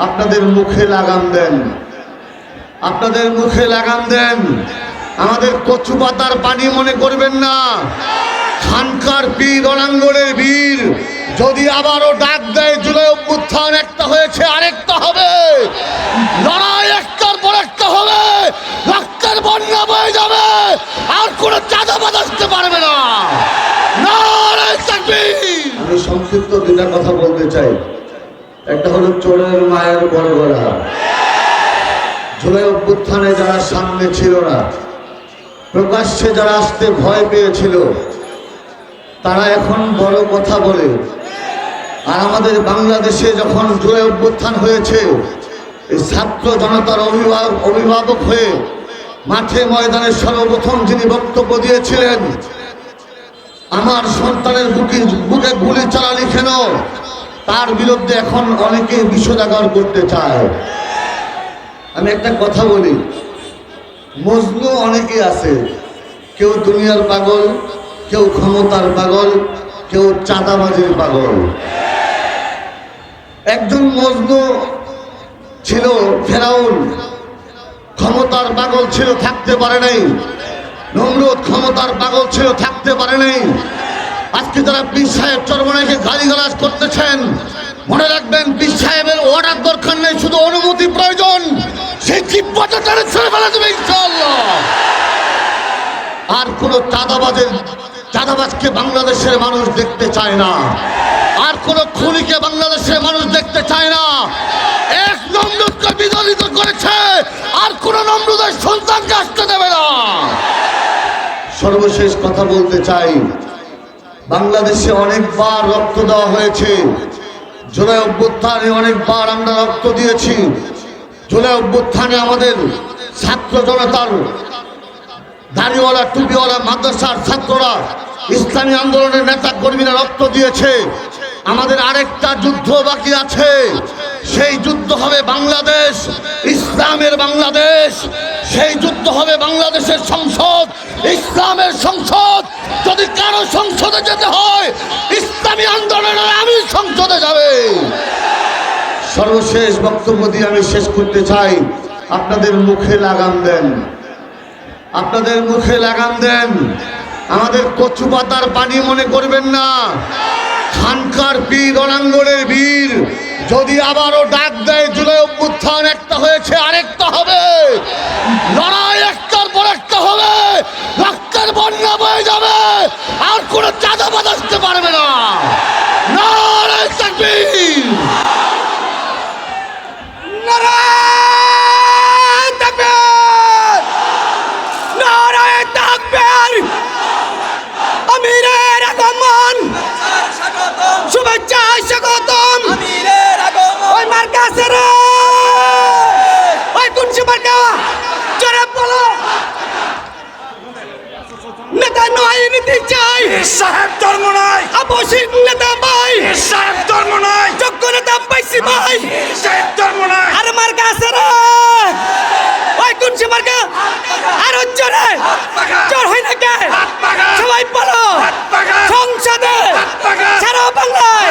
আপনাদের মুখে লাগাম দেন। আপনাদের মুখে লাগাম দেন। আমাদের কচু পাতার পানি মনে করবেন না। খানকার পীর রণাঙ্গনের বীর। যদি আবারও ডাক দেয় জুলাই অভ্যুত্থান, একটা হয়েছে, আরেকটা হবে। লড়াই একটার পর একটা হবে। রক্তের বন্যা বয়ে যাবে। আর কোনো চাঁদাবাদ আসতে পারবে না! আমি সংক্ষিপ্ত দুটা কথা বলতে চাই। একটা হলো চোরের মায়ের বড় গলা। জুলাই অভ্যুত্থানে যারা সামনে ছিল না, প্রকাশ্যে যারা আসতে ভয় পেয়েছিল, তারা এখন বড় কথা বলে। আর আমাদের বাংলাদেশে যখন জুলাই অভ্যুত্থান হয়েছে, এই ছাত্র জনতার অভিভাবক অভিভাবক হয়ে মাঠে ময়দানে সর্বপ্রথম যিনি বক্তব্য দিয়েছিলেন, আমার সন্তানের বুকে বুকে গুলি চালালি কেন তার বিরুদ্ধে এখন অনেকে বিষোজাগর করতে চায়। আমি একটা কথা বলি, মজনু অনেকে আছে, কেউ দুনিয়ার পাগল, কেউ ক্ষমতার পাগল, কেউ চাঁদাবাজির পাগল। একজন মজনু ছিল ফেরাউন, ক্ষমতার পাগল ছিল, থাকতে পারে নাই। নমরুদ ক্ষমতার পাগল ছিল, থাকতে পারে নাই। আজকে যারা পীর সাহেব চরমনাকে গালিগালাজ করতেছেন, মনে রাখবেন পীর সাহেবের অর্ডার দরকার নেই শুধু অনুমতি প্রয়োজন, সেই চিপ্পাটা টেনে ছেড়ে ফেলে দেবে আর কোন চাঁদাবাজের, চাঁদাবাজকে বাংলাদেশের মানুষ দেখতে চায় না। আর কোন খুনিকে বাংলাদেশের মানুষ দেখতে চায় না। এক নমরুদকে বিদলিত করেছে, আর কোন নমরুদের সন্তানকে আসতে দেবে না। সর্বশেষ কথা বলতে চাই বাংলাদেশে অনেকবার রক্ত দেওয়া হয়েছে। জুলাই অভ্যুত্থানে অনেকবার আমরা রক্ত দিয়েছি। জুলাই অভ্যুত্থানে আমাদের ছাত্র জনতার দাড়িওয়ালা, টুপিওয়ালা, মাদ্রাসার ছাত্ররা, ইসলামী আন্দোলনের নেতা কর্মীরা রক্ত দিয়েছে। আমাদের আরেকটা যুদ্ধ বাকি আছে। সেই যুদ্ধ হবে বাংলাদেশ, ইসলামের বাংলাদেশ। সেই যুদ্ধ হবে বাংলাদেশের সংসদ, ইসলামের সংসদ। যদি যেতে হয়। ইসলামী আন্দোলনের আমি সংসদে যাবে। সর্বশেষ বক্তব্য দিয়ে আমি শেষ করতে চাই। আপনাদের মুখে লাগাম দেন। আপনাদের মুখে লাগাম দেন। আমাদের কচু পাতার পানি মনে করবেন না। খানকার পীর রণাঙ্গনের বীর। যদি আবারও ডাক দেয়, জুলাই অভ্যুত্থান একটা হয়েছে আরেকটা হবে লড়াই একটার পর একটা হবে রক্তের বন্যা বয়ে যাবে আর চাঁদা চাঁদাবাদ আসতে পারবে না। নেতা নয় নীতি চাই। সাহেব ধর্ম নয় আবশ্যিক নেতা ভাই। সাহেব ধর্ম নয় যোগ্য নেতা পাইছি ভাই। সাহেব ধর্ম নাই। আর মার কাছে ওই কোন সে মার্কা? আর জোরে জোর হয় না কে? সবাই বলো। সংসদে সারা বাংলায়